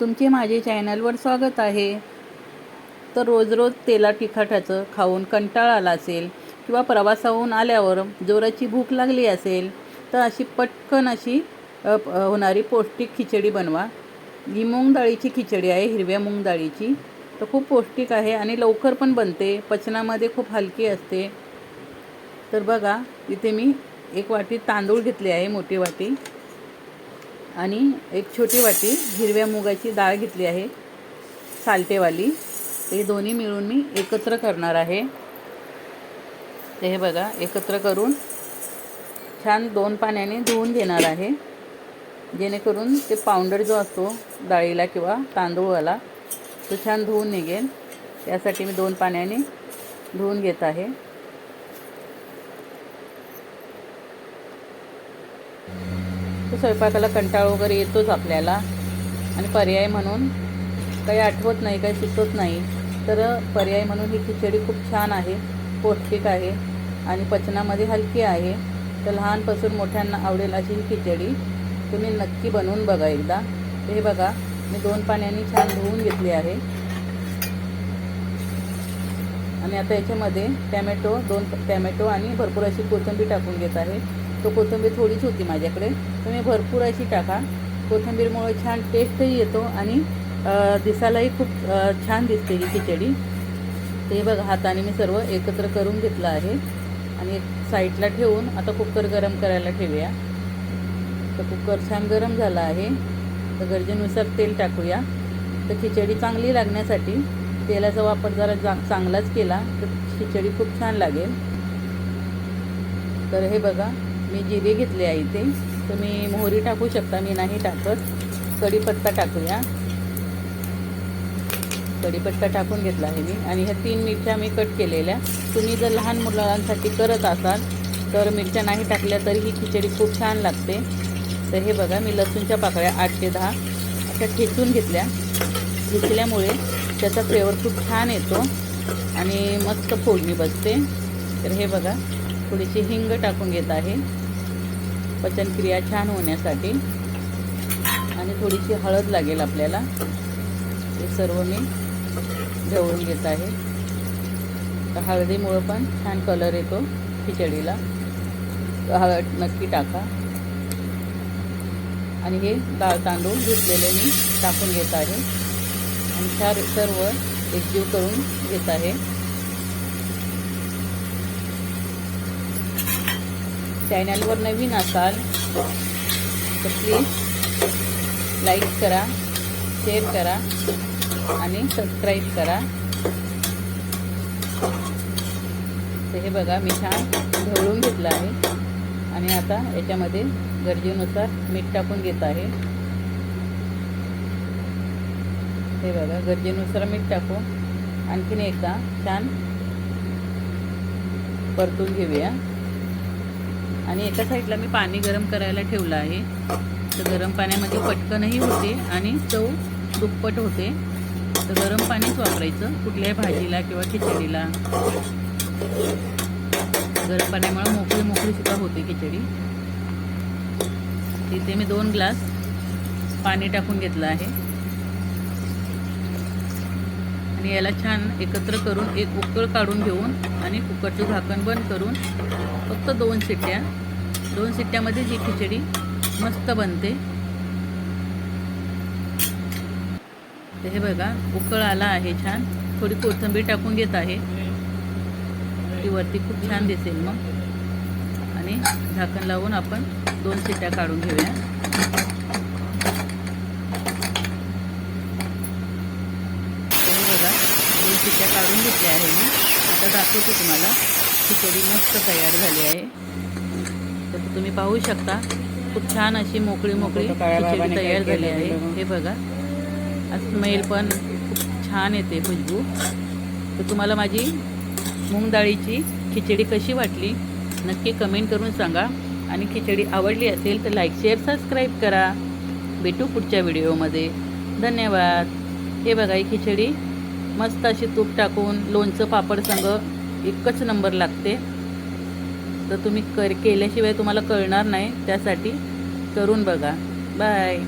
तुमचे माझे चॅनलवर स्वागत आहे. तर रोज रोज तेला तिखटाचं खाऊन कंटाळा आला असेल किंवा प्रवासाहून आल्यावर जोराची भूक लागली असेल तर अशी पटकन अशी होणारी पौष्टिक खिचडी बनवा. ही मूग डाळीची खिचडी आहे हिरव्या मूग डाळीची तर खूप पौष्टिक आहे आणि लवकर पण बनते पचनामध्ये खूप हलकी असते. तर बघा इथे मी एक वाटी तांदूळ घेतले आहे मोठी वाटी. आणि एक छोटी वाटी हिरव्या मुगाची डाळ घेतली आहे सालटेवाली. ते दोन्ही मिळून मी एकत्र करणार आहे. ते हे बघा एकत्र करून छान दोन पाण्याने धुवून घेणार आहे. जेणेकरून ते पावडर जो असतो डाळीला किंवा तांदूळाला तो छान धुवून निघेल. त्यासाठी मी दोन पाण्याने धुवून घेत आहे. तर स्वयंपाकाला कंटाळ वगैरे येतोच आपल्याला. आणि पर्याय म्हणून काही आठवत नाही काही सुचत नाही. तर पर्याय म्हणून ही खिचडी खूप छान आहे पौष्टिक आहे आणि पचनामध्ये हलकी आहे. तर लहानपासून मोठ्यांना आवडेल अशी ही खिचडी. तुम्ही नक्की बनवून बघा एकदा. हे बघा मी दोन पाण्याने छान धुवून घेतली आहे. आणि आता याच्यामध्ये टॅमॅटो दोन टॅमॅटो आणि भरपूर अशी कोथिंबीर टाकून घेत आहे. तो कोथिंबीर थोडीच होती माझ्याकडे. तुम्ही भरपूर अशी टाका. कोथिंबीरमुळे छान टेस्टही येतो आणि दिसायलाही खूप छान दिसते ही खिचडी. ते बघा हाताने मी सर्व एकत्र करून घेतलं आहे. आणि एक साईडला ठेवून आता कुकर गरम करायला ठेवूया. तर कुकर छान गरम झाला आहे. तर गरजेनुसार तेल टाकूया. तर खिचडी चांगली लागण्यासाठी तेलाचा वापर जरा जा चांगलाच केला. तर खिचडी खूप छान लागेल. तर हे बघा मी जिरे घेतले आहे इथे. तुम्ही मोहरी टाकू शकता मी नाही टाकत. कढीपत्ता टाकूया. कढीपत्ता टाकून घेतला आहे मी. आणि ह्या तीन मिरच्या मी कट केलेल्या. तुम्ही जर लहान मुलांसाठी करत असाल तर मिरच्या नाही टाकल्या तरी ही खिचडी खूप छान लागते. तर हे बघा मी लसूणच्या पाकळ्या आठ ते दहा अशा ठेचून घेतल्या. ठेचल्यामुळे त्याचा फ्लेवर खूप छान येतो आणि मस्त फोडणी बसते. तर हे बघा थोडीशी हिंग टाकून घेत आहे. पचनक्रिया छान होण्यासाठी. आणि थोडीशी हळद लागेल आपल्याला. हे सर्व मी ढवळून घेत आहे. तर हळदीमुळं पण छान कलर येतो खिचडीला. हळद नक्की टाका. आणि हे डाळ तांदूळ घेतलेले मी टाकून घेत आहे. आणि छान सर्व एकजीव करून घेत आहे. चॅनलवर नवीन असाल तर प्लीज लाईक करा शेअर करा आणि सबस्क्राईब करा. तर हे बघा मी छान ढवळून घेतलं आहे. आणि आता याच्यामध्ये गरजेनुसार मीठ टाकून घेत आहे. हे बघा गरजेनुसार मीठ टाकू. आणखीन एकदा छान परतून घेऊया. आणि एका साईडला मी पाणी गरम करायला ठेवलं आहे. तर गरम पाण्यामध्ये पटकनही होते आणि चव दुप्पट होते. तर गरम पाणीच वापरायचं कुठल्याही भाजीला किंवा खिचडीला. गरम पाण्यामुळे मोकळी मोकळी सुद्धा होते खिचडी. तिथे मी दोन ग्लास पाणी टाकून घेतलं आहे. आणि याला छान एकत्र करून एक उकळ काढून घेऊन आणि कुकरचं झाकण बंद करून फक्त दोन शिट्ट्या दोन शिट्ट्यामध्ये ही खिचडी मस्त बनते. तर हे बघा उकळ आला आहे छान. थोडी कोथिंबीर टाकून घेत आहे. ती वरती खूप छान दिसेल मग. आणि झाकण लावून आपण दोन शिट्ट्या काढून घेऊया तर हे बघा दोन शिट्ट्या काढून घेतल्या आहे मी. आता दाखवते तुम्हाला. खिचडी मस्त तयार झाली आहे. तर तुम्ही पाहू शकता खूप छान अशी मोकळी मोकळी खिचडी तयार झाली आहे. हे बघा. स्मेल पण खूप छान येते खुशबू. तर तुम्हाला माझी मूग डाळीची खिचडी कशी वाटली नक्की कमेंट करून सांगा. आणि खिचडी आवडली असेल तर लाईक शेअर सबस्क्राईब करा. भेटू पुढच्या व्हिडिओमध्ये. धन्यवाद. हे बघा ही खिचडी मस्त अशी तूप टाकून लोणचं पापड संग एकच नंबर लागते. तर तुम्ही कर केल्याशिवाय तुम्हाला कळणार नाही. त्यासाठी करून बघा. बाय